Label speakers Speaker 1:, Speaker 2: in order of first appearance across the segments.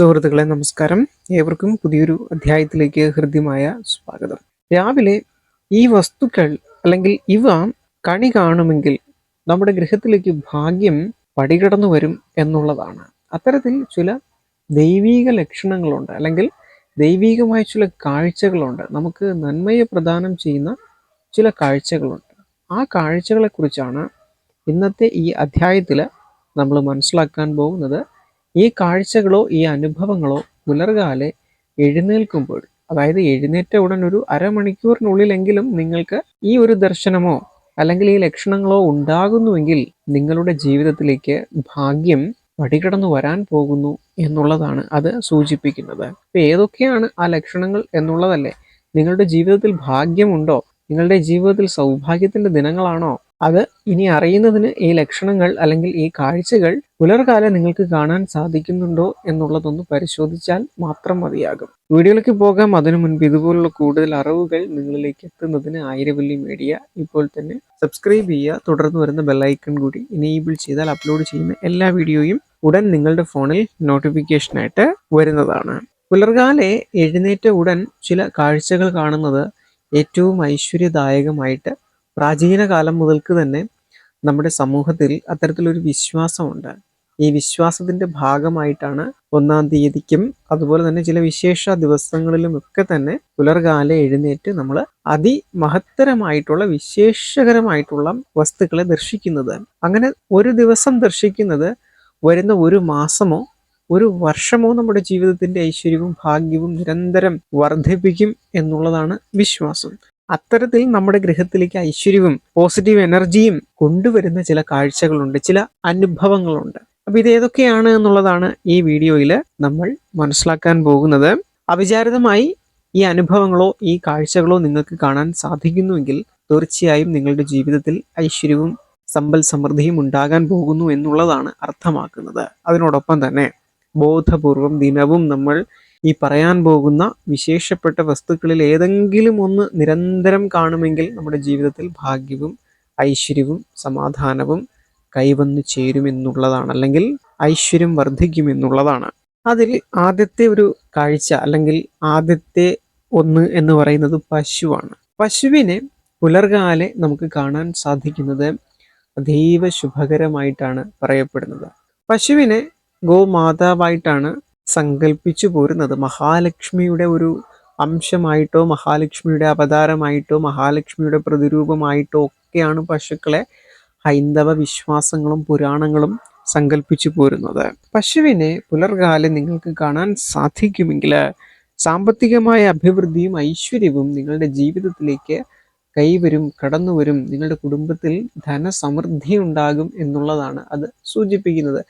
Speaker 1: സുഹൃത്തുക്കളെ നമസ്കാരം. ഏവർക്കും പുതിയൊരു അധ്യായത്തിലേക്ക് ഹൃദ്യമായ സ്വാഗതം. രാവിലെ ഈ വസ്തുക്കൾ അല്ലെങ്കിൽ ഇവ കണി കാണുമെങ്കിൽ നമ്മുടെ ഗൃഹത്തിലേക്ക് ഭാഗ്യം പടികടന്നു വരും എന്നുള്ളതാണ്. അത്തരത്തിൽ ചില ദൈവീക ലക്ഷണങ്ങളുണ്ട് അല്ലെങ്കിൽ ദൈവീകമായ ചില കാഴ്ചകളുണ്ട്. നമുക്ക് നന്മയെ പ്രദാനം ചെയ്യുന്ന ചില കാഴ്ചകളുണ്ട്. ആ കാഴ്ചകളെക്കുറിച്ചാണ് ഇന്നത്തെ ഈ അധ്യായത്തിൽ നമ്മൾ മനസ്സിലാക്കാൻ പോകുന്നത്. ഈ കാഴ്ചകളോ ഈ അനുഭവങ്ങളോ പുലർകാലെ എഴുന്നേൽക്കുമ്പോൾ അതായത് എഴുന്നേറ്റ ഉടൻ ഒരു അരമണിക്കൂറിനുള്ളിലെങ്കിലും നിങ്ങൾക്ക് ഈ ഒരു ദർശനമോ അല്ലെങ്കിൽ ഈ ലക്ഷണങ്ങളോ ഉണ്ടാകുന്നുവെങ്കിൽ നിങ്ങളുടെ ജീവിതത്തിലേക്ക് ഭാഗ്യം പടികടന്നു വരാൻ പോകുന്നു എന്നുള്ളതാണ് അത് സൂചിപ്പിക്കുന്നത്. അപ്പൊ ഏതൊക്കെയാണ് ആ ലക്ഷണങ്ങൾ എന്നുള്ളതല്ലേ? നിങ്ങളുടെ ജീവിതത്തിൽ ഭാഗ്യമുണ്ടോ? നിങ്ങളുടെ ജീവിതത്തിൽ സൗഭാഗ്യത്തിന്റെ ദിനങ്ങളാണോ? അത് ഇനി അറിയുന്നതിന് ഈ ലക്ഷണങ്ങൾ അല്ലെങ്കിൽ ഈ കാഴ്ചകൾ പുലർകാലം നിങ്ങൾക്ക് കാണാൻ സാധിക്കുന്നുണ്ടോ എന്നുള്ളതൊന്ന് പരിശോധിച്ചാൽ മാത്രം മതിയാകും. വീഡിയോയിലേക്ക് പോകാം. അതിനു മുൻപ് ഇതുപോലുള്ള കൂടുതൽ അറിവുകൾ നിങ്ങളിലേക്ക് എത്തുന്നതിന് ആയിരവല്ലി മീഡിയ ഇപ്പോൾ തന്നെ സബ്സ്ക്രൈബ് ചെയ്യുക. തുടർന്ന് വരുന്ന ബെല്ലൈക്കൺ കൂടി ഇനേബിൾ ചെയ്താൽ അപ്ലോഡ് ചെയ്യുന്ന എല്ലാ വീഡിയോയും ഉടൻ നിങ്ങളുടെ ഫോണിൽ നോട്ടിഫിക്കേഷനായിട്ട് വരുന്നതാണ്. പുലർകാലെ എഴുന്നേറ്റ ഉടൻ ചില കാഴ്ചകൾ കാണുന്നത് ഏറ്റവും ഐശ്വര്യദായകമായിട്ട് പ്രാചീന കാലം മുതൽക്ക് തന്നെ നമ്മുടെ സമൂഹത്തിൽ അത്തരത്തിലൊരു വിശ്വാസമുണ്ട്. ഈ വിശ്വാസത്തിന്റെ ഭാഗമായിട്ടാണ് ഒന്നാം തീയതിക്കും അതുപോലെ തന്നെ ചില വിശേഷ ദിവസങ്ങളിലും ഒക്കെ തന്നെ പുലർകാല എഴുന്നേറ്റ് നമ്മൾ അതിമഹത്തരമായിട്ടുള്ള വിശേഷകരമായിട്ടുള്ള വസ്തുക്കളെ ദർശിക്കുന്നത്. അങ്ങനെ ഒരു ദിവസം ദർശിക്കുന്നത് വരുന്ന ഒരു മാസമോ ഒരു വർഷമോ നമ്മുടെ ജീവിതത്തിന്റെ ഐശ്വര്യവും ഭാഗ്യവും നിരന്തരം വർദ്ധിപ്പിക്കും എന്നുള്ളതാണ് വിശ്വാസം. അത്തരത്തിൽ നമ്മുടെ ഗൃഹത്തിലേക്ക് ഐശ്വര്യവും പോസിറ്റീവ് എനർജിയും കൊണ്ടുവരുന്ന ചില കാഴ്ചകളുണ്ട് ചില അനുഭവങ്ങളുണ്ട്. അപ്പൊ ഇത് ഏതൊക്കെയാണ് എന്നുള്ളതാണ് ഈ വീഡിയോയിൽ നമ്മൾ മനസ്സിലാക്കാൻ പോകുന്നത്. അവിചാരിതമായി ഈ അനുഭവങ്ങളോ ഈ കാഴ്ചകളോ നിങ്ങൾക്ക് കാണാൻ സാധിക്കുന്നുവെങ്കിൽ തീർച്ചയായും നിങ്ങളുടെ ജീവിതത്തിൽ ഐശ്വര്യവും സമ്പൽ സമൃദ്ധിയും ഉണ്ടാകാൻ പോകുന്നു എന്നുള്ളതാണ് അർത്ഥമാക്കുന്നത്. അതിനോടൊപ്പം തന്നെ ബോധപൂർവം ദിനവും നമ്മൾ ഈ പറയാൻ പോകുന്ന വിശേഷപ്പെട്ട വസ്തുക്കളിൽ ഏതെങ്കിലും ഒന്ന് നിരന്തരം കാണുമെങ്കിൽ നമ്മുടെ ജീവിതത്തിൽ ഭാഗ്യവും ഐശ്വര്യവും സമാധാനവും കൈവന്നു ചേരുമെന്നുള്ളതാണ്. അല്ലെങ്കിൽ ഐശ്വര്യം വർദ്ധിക്കുമെന്നുള്ളതാണ്. അതിൽ ആദ്യത്തെ ഒരു കാഴ്ച അല്ലെങ്കിൽ ആദ്യത്തെ ഒന്ന് എന്ന് പറയുന്നത് പശുവാണ്. പശുവിനെ പുലർകാലെ നമുക്ക് കാണാൻ സാധിക്കുന്നത് അതീവ ശുഭകരമായിട്ടാണ് പറയപ്പെടുന്നത്. പശുവിനെ ഗോമാതാവായിട്ടാണ് സങ്കല്പിച്ചു പോരുന്നത്. മഹാലക്ഷ്മിയുടെ ഒരു അംശമായിട്ടോ മഹാലക്ഷ്മിയുടെ അവതാരമായിട്ടോ മഹാലക്ഷ്മിയുടെ പ്രതിരൂപമായിട്ടോ ഒക്കെയാണ് പശുക്കളെ ഹൈന്ദവ വിശ്വാസങ്ങളും പുരാണങ്ങളും സങ്കല്പിച്ചു പോരുന്നത്. പശുവിനെ പുലർകാലം നിങ്ങൾക്ക് കാണാൻ സാധിക്കുമെങ്കിൽ സാമ്പത്തികമായ അഭിവൃദ്ധിയും ഐശ്വര്യവും നിങ്ങളുടെ ജീവിതത്തിലേക്ക് കൈവരും കടന്നുവരും. നിങ്ങളുടെ കുടുംബത്തിൽ ധനസമൃദ്ധി ഉണ്ടാകും എന്നുള്ളതാണ് അത് സൂചിപ്പിക്കുന്നത്.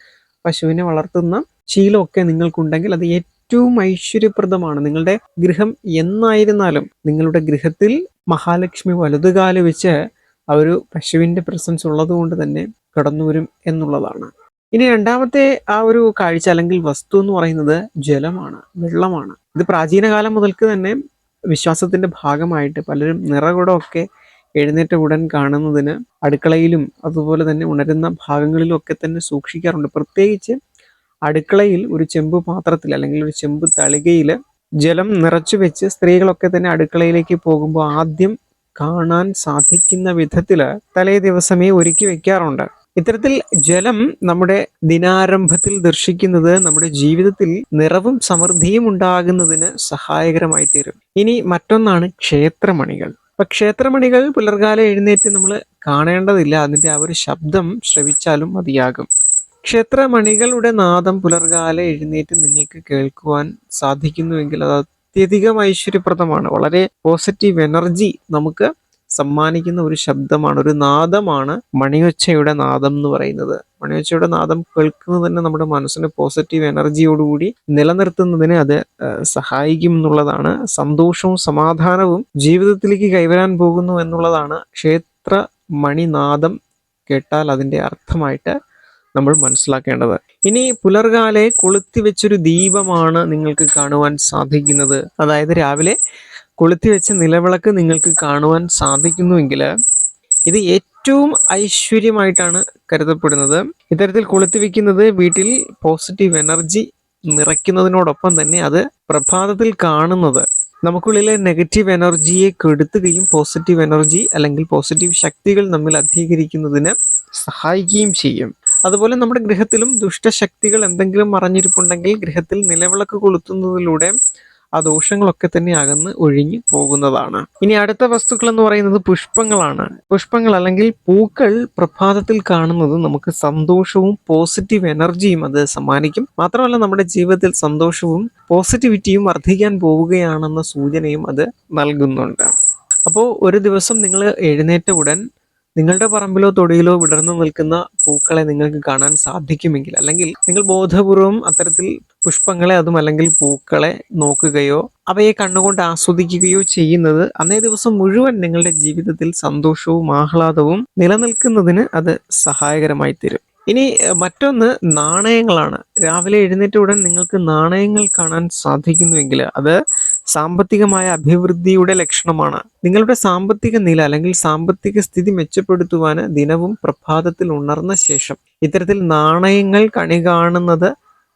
Speaker 1: പശുവിനെ വളർത്തുന്ന ശീലമൊക്കെ നിങ്ങൾക്കുണ്ടെങ്കിൽ അത് ഏറ്റവും ഐശ്വര്യപ്രദമാണ്. നിങ്ങളുടെ ഗൃഹം എന്നായിരുന്നാലും നിങ്ങളുടെ ഗൃഹത്തിൽ മഹാലക്ഷ്മി വലുതുകാല വെച്ച് ആ ഒരു പശുവിന്റെ പ്രസൻസ് ഉള്ളത് കൊണ്ട് തന്നെ കടന്നു വരും എന്നുള്ളതാണ്. ഇനി രണ്ടാമത്തെ ആ ഒരു കാഴ്ച അല്ലെങ്കിൽ വസ്തു എന്ന് പറയുന്നത് ജലമാണ് വെള്ളമാണ്. ഇത് പ്രാചീന കാലം മുതൽക്ക് തന്നെ വിശ്വാസത്തിന്റെ ഭാഗമായിട്ട് പലരും നിറകുടമൊക്കെ എഴുന്നേറ്റ ഉടൻ കാണുന്നതിന് അടുക്കളയിലും അതുപോലെ തന്നെ ഉണരുന്ന ഭാഗങ്ങളിലും ഒക്കെ തന്നെ സൂക്ഷിക്കാറുണ്ട്. പ്രത്യേകിച്ച് അടുക്കളയിൽ ഒരു ചെമ്പ് പാത്രത്തിൽ അല്ലെങ്കിൽ ഒരു ചെമ്പ് തളികയിൽ ജലം നിറച്ചു വെച്ച് സ്ത്രീകളൊക്കെ തന്നെ അടുക്കളയിലേക്ക് പോകുമ്പോൾ ആദ്യം കാണാൻ സാധിക്കുന്ന വിധത്തിൽ തലേ ദിവസമേ ഒരുക്കി വെക്കാറുണ്ട്. ഇത്തരത്തിൽ ജലം നമ്മുടെ ദിനാരംഭത്തിൽ ദർശിക്കുന്നത് നമ്മുടെ ജീവിതത്തിൽ നിറവും സമൃദ്ധിയും ഉണ്ടാകുന്നതിന് സഹായകരമായി തീരും ഇനി മറ്റൊന്നാണ് ക്ഷേത്രമണികൾ. അപ്പൊ ക്ഷേത്രമണികൾ പുലർകാലം എഴുന്നേറ്റ് നമ്മൾ കാണേണ്ടതില്ല. അതിന്റെ ആ ഒരു ശബ്ദം ശ്രവിച്ചാലും മതിയാകും. ക്ഷേത്രമണികളുടെ നാദം പുലർകാലം എഴുന്നേറ്റ് നിങ്ങൾക്ക് കേൾക്കുവാൻ സാധിക്കുന്നുവെങ്കിൽ അത് അത്യധികം ഐശ്വര്യപ്രദമാണ്. വളരെ പോസിറ്റീവ് എനർജി നമുക്ക് സമ്മാനിക്കുന്ന ഒരു ശബ്ദമാണ് ഒരു നാദമാണ് മണിയൊച്ചയുടെ നാദം എന്ന് പറയുന്നത്. മണിയൊച്ചയുടെ നാദം കേൾക്കുന്നത് തന്നെ നമ്മുടെ മനസ്സിന് പോസിറ്റീവ് എനർജിയോടുകൂടി നിലനിർത്തുന്നതിന് അത് സഹായിക്കും എന്നുള്ളതാണ്. സന്തോഷവും സമാധാനവും ജീവിതത്തിലേക്ക് കൈവരാൻ പോകുന്നു എന്നുള്ളതാണ് ക്ഷേത്ര മണിനാദം കേട്ടാൽ അതിന്റെ അർത്ഥമായിട്ട് നമ്മൾ മനസ്സിലാക്കേണ്ടത്. ഇനി പുലർകാലെ കൊളുത്തി വെച്ചൊരു ദീപമാണ് നിങ്ങൾക്ക് കാണുവാൻ സാധിക്കുന്നത്. അതായത് രാവിലെ കൊളുത്തി വെച്ച നിലവിളക്ക് നിങ്ങൾക്ക് കാണുവാൻ സാധിക്കുന്നുവെങ്കിൽ ഇത് ഏറ്റവും ഐശ്വര്യമായിട്ടാണ് കരുതപ്പെടുന്നത്. ഇത്തരത്തിൽ കൊളുത്തി വെക്കുന്നത് വീട്ടിൽ പോസിറ്റീവ് എനർജി നിറയ്ക്കുന്നതിനോടൊപ്പം തന്നെ അത് പ്രഭാതത്തിൽ കാണുന്നത്. നമുക്കുള്ളിലെ നെഗറ്റീവ് എനർജിയെ കെടുത്തുകയും പോസിറ്റീവ് എനർജി അല്ലെങ്കിൽ പോസിറ്റീവ് ശക്തികൾ നമ്മിൽ അധികരിക്കുന്നതിന് സഹായിക്കുകയും ചെയ്യും. അതുപോലെ നമ്മുടെ ഗൃഹത്തിലും ദുഷ്ടശക്തികൾ എന്തെങ്കിലും മറഞ്ഞിരിപ്പുണ്ടെങ്കിൽ ഗൃഹത്തിൽ നിലവിളക്ക് കൊളുത്തുന്നതിലൂടെ ആ ദോഷങ്ങളൊക്കെ തന്നെ അകന്ന് ഒഴിഞ്ഞു പോകുന്നതാണ്. ഇനി അടുത്ത വസ്തുക്കൾ എന്ന് പറയുന്നത് പുഷ്പങ്ങളാണ്. പുഷ്പങ്ങൾ അല്ലെങ്കിൽ പൂക്കൾ പ്രഭാതത്തിൽ കാണുന്നത് നമുക്ക് സന്തോഷവും പോസിറ്റീവ് എനർജിയും അത് സമ്മാനിക്കും. മാത്രമല്ല നമ്മുടെ ജീവിതത്തിൽ സന്തോഷവും പോസിറ്റിവിറ്റിയും വർദ്ധിക്കാൻ പോവുകയാണെന്ന സൂചനയും അത് നൽകുന്നുണ്ട്. അപ്പോൾ ഒരു ദിവസം നിങ്ങൾ എഴുന്നേറ്റ ഉടൻ നിങ്ങളുടെ പറമ്പിലോ തൊടിയിലോ വിടർന്നു നിൽക്കുന്ന പൂക്കളെ നിങ്ങൾക്ക് കാണാൻ സാധിക്കുമെങ്കിൽ അല്ലെങ്കിൽ നിങ്ങൾ ബോധപൂർവം അത്തരത്തിൽ പുഷ്പങ്ങളെ അതും അല്ലെങ്കിൽ പൂക്കളെ നോക്കുകയോ അവയെ കണ്ണുകൊണ്ട് ആസ്വദിക്കുകയോ ചെയ്യുന്നത് അന്നേ ദിവസം മുഴുവൻ നിങ്ങളുടെ ജീവിതത്തിൽ സന്തോഷവും ആഹ്ലാദവും നിലനിൽക്കുന്നതിന് അത് സഹായകരമായി തരും. ഇനി മറ്റൊന്ന് നാണയങ്ങളാണ്. രാവിലെ എഴുന്നേറ്റ ഉടൻ നിങ്ങൾക്ക് നാണയങ്ങൾ കാണാൻ സാധിക്കുന്നുവെങ്കിൽ അത് സാമ്പത്തികമായ അഭിവൃദ്ധിയുടെ ലക്ഷണമാണ്. നിങ്ങളുടെ സാമ്പത്തിക നില അല്ലെങ്കിൽ സാമ്പത്തിക സ്ഥിതി മെച്ചപ്പെടുത്തുവാൻ ദിനവും പ്രഭാതത്തിൽ ഉണർന്ന ശേഷം ഇത്തരത്തിൽ നാണയങ്ങൾ കണി കാണുന്നത്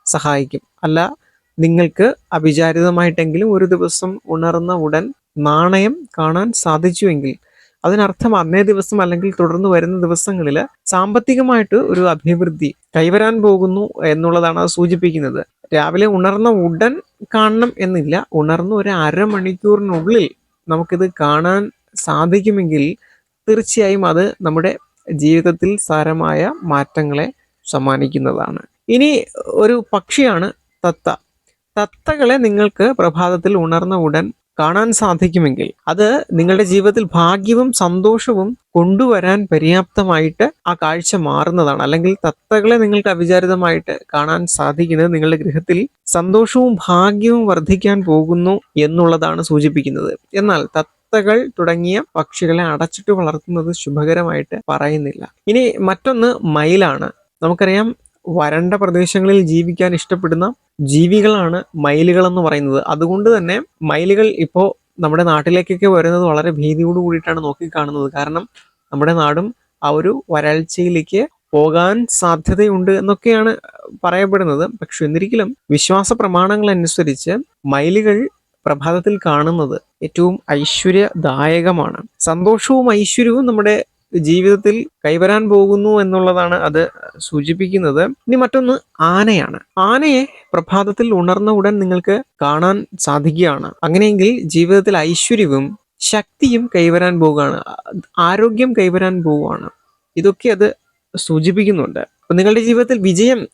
Speaker 1: സഹായിക്കും. അല്ല നിങ്ങൾക്ക് അവിചാരിതമായിട്ടെങ്കിലും ഒരു ദിവസം ഉണർന്ന ഉടൻ നാണയം കാണാൻ സാധിച്ചുവെങ്കിൽ അതിനർത്ഥം അന്നേ ദിവസം അല്ലെങ്കിൽ തുടർന്ന് വരുന്ന ദിവസങ്ങളിൽ സാമ്പത്തികമായിട്ട് ഒരു അഭിവൃദ്ധി കൈവരാൻ പോകുന്നു എന്നുള്ളതാണ് അത് സൂചിപ്പിക്കുന്നത്. രാവിലെ ഉണർന്ന ഉടൻ കാണണം എന്നില്ല ഉണർന്ന ഒരു അരമണിക്കൂറിനുള്ളിൽ നമുക്കിത് കാണാൻ സാധിക്കുമെങ്കിൽ തീർച്ചയായും അത് നമ്മുടെ ജീവിതത്തിൽ സാരമായ മാറ്റങ്ങളെ സമ്മാനിക്കുന്നതാണ്. ഇനി ഒരു പക്ഷിയാണ് തത്ത. തത്തകളെ നിങ്ങൾക്ക് പ്രഭാതത്തിൽ ഉണർന്ന ഉടൻ കാണാൻ സാധിക്കുമെങ്കിൽ അത് നിങ്ങളുടെ ജീവിതത്തിൽ ഭാഗ്യവും സന്തോഷവും കൊണ്ടുവരാൻ പര്യാപ്തമായിട്ട് ആ കാഴ്ച മാറുന്നതാണ്. അല്ലെങ്കിൽ തത്തകളെ നിങ്ങൾക്ക് അവിചാരിതമായിട്ട് കാണാൻ സാധിക്കുന്നത് നിങ്ങളുടെ ഗൃഹത്തിൽ സന്തോഷവും ഭാഗ്യവും വർദ്ധിക്കാൻ പോകുന്നു എന്നുള്ളതാണ് സൂചിപ്പിക്കുന്നത്. എന്നാൽ തത്തകൾ തുടങ്ങിയ പക്ഷികളെ അടച്ചിട്ട് വളർത്തുന്നത് ശുഭകരമായിട്ട് പറയുന്നില്ല. ഇനി മറ്റൊന്ന് മയിലാണ്. നമുക്കറിയാം വരണ്ട പ്രദേശങ്ങളിൽ ജീവിക്കാൻ ഇഷ്ടപ്പെടുന്ന ജീവികളാണ് മയിലുകൾ എന്ന് പറയുന്നത്. അതുകൊണ്ട് തന്നെ മയിലുകൾ ഇപ്പോൾ നമ്മുടെ നാട്ടിലേക്കൊക്കെ വരുന്നത് വളരെ ഭീതിയോട് കൂടിയിട്ടാണ് നോക്കിക്കാണുന്നത്. കാരണം നമ്മുടെ നാടും ആ ഒരു വരൾച്ചയിലേക്ക് പോകാൻ സാധ്യതയുണ്ട് എന്നൊക്കെയാണ് പറയപ്പെടുന്നത്. പക്ഷെ എന്നിരിക്കലും വിശ്വാസ പ്രമാണങ്ങൾ അനുസരിച്ച് മയിലുകൾ പ്രഭാതത്തിൽ കാണുന്നത് ഏറ്റവും ഐശ്വര്യദായകമാണ്. സന്തോഷവും ഐശ്വര്യവും നമ്മുടെ ജീവിതത്തിൽ കൈവരാൻ പോകുന്നു എന്നുള്ളതാണ് അത് സൂചിപ്പിക്കുന്നത്. ഇനി മറ്റൊന്ന് ആനയാണ്. ആനയെ പ്രഭാതത്തിൽ ഉണർന്ന ഉടൻ നിങ്ങൾക്ക് കാണാൻ സാധിക്കുകയാണ്. അങ്ങനെയെങ്കിൽ ജീവിതത്തിൽ ഐശ്വര്യവും ശക്തിയും കൈവരാൻ പോവുകയാണ്. ആരോഗ്യം കൈവരാൻ പോവുകയാണ്. ഇതൊക്കെ അത് സൂചിപ്പിക്കുന്നുണ്ട്. നിങ്ങളുടെ ജീവിതത്തിൽ വിജയം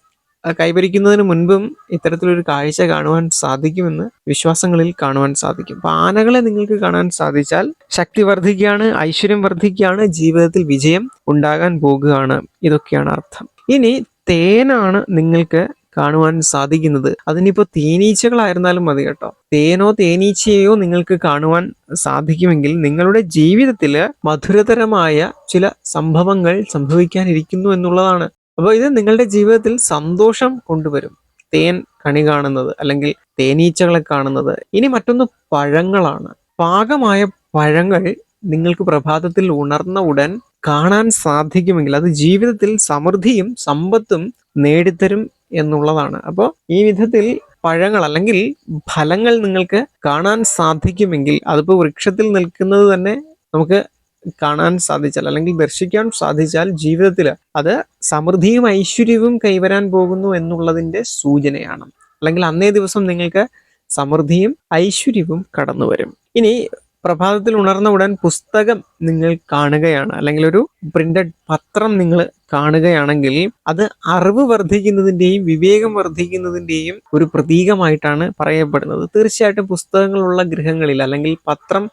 Speaker 1: കൈവരിക്കുന്നതിന് മുൻപും ഇത്തരത്തിലൊരു കാഴ്ച കാണുവാൻ സാധിക്കുമെന്ന് വിശ്വാസങ്ങളിൽ കാണുവാൻ സാധിക്കും. അപ്പൊ ആനകളെ നിങ്ങൾക്ക് കാണാൻ സാധിച്ചാൽ ശക്തി വർദ്ധിക്കുകയാണ് ഐശ്വര്യം വർദ്ധിക്കുകയാണ് ജീവിതത്തിൽ വിജയം ഉണ്ടാകാൻ പോകുകയാണ്. ഇതൊക്കെയാണ് അർത്ഥം. ഇനി തേനാണ് നിങ്ങൾക്ക് കാണുവാൻ സാധിക്കുന്നത്. അതിനിപ്പോ തേനീച്ചകളായിരുന്നാലും മതി കേട്ടോ. തേനോ തേനീച്ചയോ നിങ്ങൾക്ക് കാണുവാൻ സാധിക്കുമെങ്കിൽ നിങ്ങളുടെ ജീവിതത്തിൽ മധുരതരമായ ചില സംഭവങ്ങൾ സംഭവിക്കാനിരിക്കുന്നു എന്നുള്ളതാണ് അപ്പോൾ ഇത് നിങ്ങളുടെ ജീവിതത്തിൽ സന്തോഷം കൊണ്ടുവരും. തേൻ കണി കാണുന്നത് അല്ലെങ്കിൽ തേനീച്ചകളെ കാണുന്നത്. ഇനി മറ്റൊന്ന് പഴങ്ങളാണ്. പാകമായ പഴങ്ങൾ നിങ്ങൾക്ക് പ്രഭാതത്തിൽ ഉണർന്ന ഉടൻ കാണാൻ സാധിക്കുമെങ്കിൽ അത് ജീവിതത്തിൽ സമൃദ്ധിയും സമ്പത്തും നേടിത്തരും എന്നുള്ളതാണ്. അപ്പോൾ ഈ വിധത്തിൽ പഴങ്ങൾ അല്ലെങ്കിൽ ഫലങ്ങൾ നിങ്ങൾക്ക് കാണാൻ സാധിക്കുമെങ്കിൽ അതിപ്പോൾ വൃക്ഷത്തിൽ നിൽക്കുന്നത് തന്നെ നമുക്ക് കാണാൻ സാധിച്ചാൽ അല്ലെങ്കിൽ ദർശിക്കാൻ സാധിച്ചാൽ ജീവിതത്തിൽ അത് സമൃദ്ധിയും ഐശ്വര്യവും കൈവരാൻ പോകുന്നു എന്നുള്ളതിന്റെ സൂചനയാണ്. അല്ലെങ്കിൽ അന്നേ ദിവസം നിങ്ങൾക്ക് സമൃദ്ധിയും ഐശ്വര്യവും കടന്നു വരും. ഇനി പ്രഭാതത്തിൽ ഉണർന്ന ഉടൻ പുസ്തകം നിങ്ങൾ കാണുകയാണ്. അല്ലെങ്കിൽ ഒരു പ്രിന്റഡ് പത്രം നിങ്ങൾ കാണുകയാണെങ്കിൽ അത് അറിവ് വർദ്ധിക്കുന്നതിന്റെയും വിവേകം വർദ്ധിക്കുന്നതിന്റെയും ഒരു പ്രതീകമായിട്ടാണ് പറയപ്പെടുന്നത്. തീർച്ചയായിട്ടും പുസ്തകങ്ങളുള്ള ഗൃഹങ്ങളിൽ അല്ലെങ്കിൽ പത്രം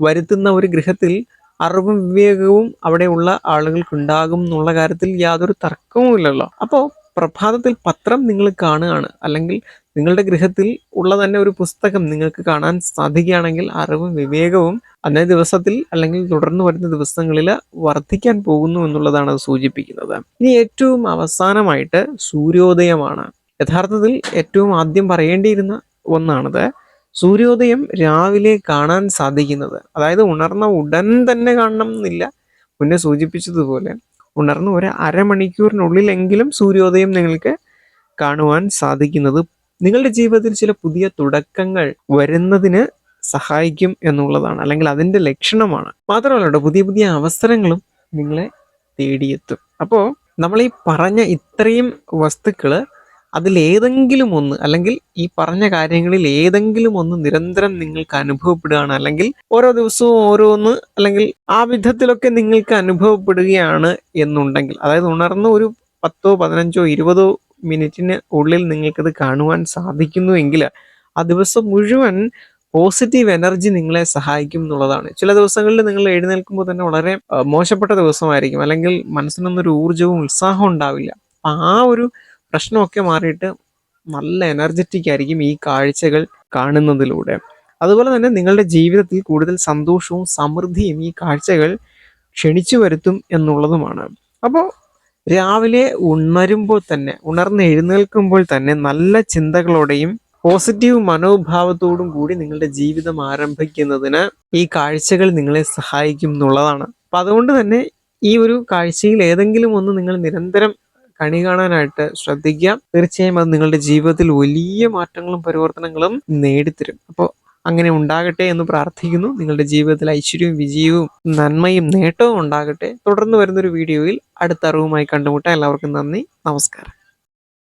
Speaker 1: വരുത്തുന്ന ഒരു ഗൃഹത്തിൽ അറിവും വിവേകവും അവിടെയുള്ള ആളുകൾക്കുണ്ടാകും എന്നുള്ള കാര്യത്തിൽ യാതൊരു തർക്കവും ഇല്ലല്ലോ. അപ്പോൾ പ്രഭാതത്തിൽ പത്രം നിങ്ങൾ കാണുകയാണ്. അല്ലെങ്കിൽ നിങ്ങളുടെ ഗൃഹത്തിൽ ഉള്ള തന്നെ ഒരു പുസ്തകം നിങ്ങൾക്ക് കാണാൻ സാധിക്കുകയാണെങ്കിൽ അറിവും വിവേകവും അന്നേ ദിവസത്തിൽ അല്ലെങ്കിൽ തുടർന്ന് വരുന്ന ദിവസങ്ങളിൽ വർദ്ധിക്കാൻ പോകുന്നു എന്നുള്ളതാണ് അത് സൂചിപ്പിക്കുന്നത്. ഇനി ഏറ്റവും അവസാനമായിട്ട് സൂര്യോദയമാണ്. യഥാർത്ഥത്തിൽ ഏറ്റവും ആദ്യം പറയേണ്ടിയിരുന്ന ഒന്നാണത് സൂര്യോദയം രാവിലെ കാണാൻ സാധിക്കുന്നത്. അതായത് ഉണർന്ന ഉടൻ തന്നെ കാണണം എന്നില്ല മുന്നേ സൂചിപ്പിച്ചതുപോലെ ഉണർന്ന ഒരു അരമണിക്കൂറിനുള്ളിലെങ്കിലും സൂര്യോദയം നിങ്ങൾക്ക് കാണുവാൻ സാധിക്കുന്നത് നിങ്ങളുടെ ജീവിതത്തിൽ ചില പുതിയ തുടക്കങ്ങൾ വരുന്നതിന് സഹായിക്കും എന്നുള്ളതാണ്. അല്ലെങ്കിൽ അതിന്റെ ലക്ഷണമാണ്. മാത്രമല്ല പുതിയ പുതിയ അവസരങ്ങളും നിങ്ങളെ തേടിയെത്തും. അപ്പോൾ നമ്മൾ ഈ പറഞ്ഞ ഇത്രയും വസ്തുക്കൾ അതിലേതെങ്കിലും ഒന്ന് അല്ലെങ്കിൽ ഈ പറഞ്ഞ കാര്യങ്ങളിൽ ഏതെങ്കിലും ഒന്ന് നിരന്തരം നിങ്ങൾക്ക് അനുഭവപ്പെടുകയാണ്. അല്ലെങ്കിൽ ഓരോ ദിവസവും ഓരോന്ന് അല്ലെങ്കിൽ ആ വിധത്തിലൊക്കെ നിങ്ങൾക്ക് അനുഭവപ്പെടുകയാണ് എന്നുണ്ടെങ്കിൽ. അതായത് ഉണർന്ന് ഒരു പത്തോ പതിനഞ്ചോ ഇരുപതോ മിനിറ്റിന് ഉള്ളിൽ നിങ്ങൾക്കത് കാണുവാൻ സാധിക്കുന്നുവെങ്കിൽ ആ ദിവസം മുഴുവൻ പോസിറ്റീവ് എനർജി നിങ്ങളെ സഹായിക്കും എന്നുള്ളതാണ്. ചില ദിവസങ്ങളിൽ നിങ്ങൾ എഴുന്നേൽക്കുമ്പോൾ തന്നെ വളരെ മോശപ്പെട്ട ദിവസമായിരിക്കും. അല്ലെങ്കിൽ മനസ്സിനൊന്നൊരു ഊർജവും ഉത്സാഹവും ഉണ്ടാവില്ല. ആ ഒരു പ്രശ്നമൊക്കെ മാറിയിട്ട് നല്ല എനർജറ്റിക് ആയിരിക്കും ഈ കാഴ്ചകൾ കാണുന്നതിലൂടെ. അതുപോലെ തന്നെ നിങ്ങളുടെ ജീവിതത്തിൽ കൂടുതൽ സന്തോഷവും സമൃദ്ധിയും ഈ കാഴ്ചകൾ ക്ഷണിച്ചു വരുത്തും എന്നുള്ളതുമാണ്. അപ്പോൾ രാവിലെ ഉണരുമ്പോൾ തന്നെ ഉണർന്ന് എഴുന്നേൽക്കുമ്പോൾ തന്നെ നല്ല ചിന്തകളോടെയും പോസിറ്റീവ് മനോഭാവത്തോടും കൂടി നിങ്ങളുടെ ജീവിതം ആരംഭിക്കുന്നതിന് ഈ കാഴ്ചകൾ നിങ്ങളെ സഹായിക്കും എന്നുള്ളതാണ്. അപ്പൊ അതുകൊണ്ട് തന്നെ ഈ ഒരു കാഴ്ചയിൽ ഏതെങ്കിലും ഒന്ന് നിങ്ങൾ നിരന്തരം കണി കാണാനായിട്ട് ശ്രദ്ധിക്കാം. തീർച്ചയായും അത് നിങ്ങളുടെ ജീവിതത്തിൽ വലിയ മാറ്റങ്ങളും പരിവർത്തനങ്ങളും നേടിത്തരും. അപ്പോൾ അങ്ങനെ ഉണ്ടാകട്ടെ എന്ന് പ്രാർത്ഥിക്കുന്നു. നിങ്ങളുടെ ജീവിതത്തിൽ ഐശ്വര്യവും വിജയവും നന്മയും നേട്ടവും ഉണ്ടാകട്ടെ. തുടർന്ന് വരുന്നൊരു വീഡിയോയിൽ അടുത്ത അറിവുമായി കണ്ടുമുട്ടാം. എല്ലാവർക്കും നന്ദി. നമസ്കാരം.